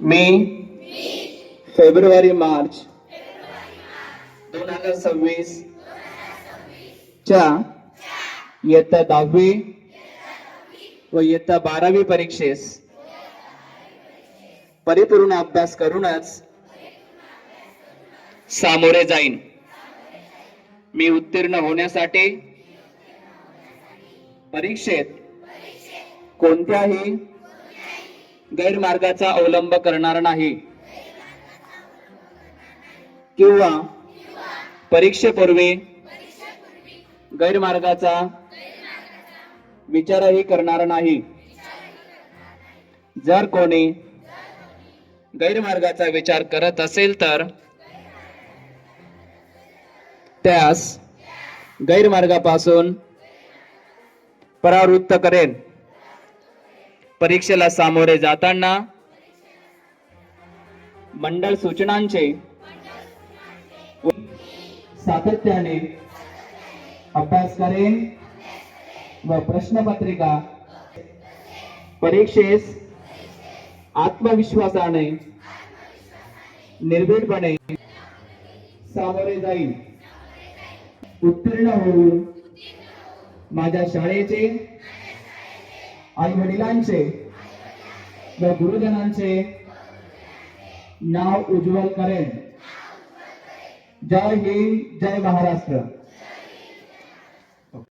मे February March दोन हजार सव्वीस च्या इयत्ता दहावी व इयत्ता बारावी परीक्षेस परिपूर्ण अभ्यास करूनच सामोरे जाईन. मी उत्तीर्ण होण्यासाठी परीक्षेत कोणत्याही गैरमार्गाचा अवलंब करणार नाही. किंवा परीक्षेपूर्वी गैरमार्गाचा विचारही करणार नाही. जर कोणी गैरमार्गाचा विचार करत असेल तर त्यास गैरमार्गापासून परावृत्त करेल परीक्षेला सामोरे जाताना मंडळ सूचनांचे सातत्याने अभ्यास करेन व प्रश्नपत्रिका परीक्षेस आत्मविश्वासाने निर्भीडपणे सामोरे जाईल. उत्तीर्ण होऊन माझ्या शाळेचे आई वडिलांचे व गुरुजनांचे नाव उज्ज्वल करेन. जय हिंद जय महाराष्ट्र.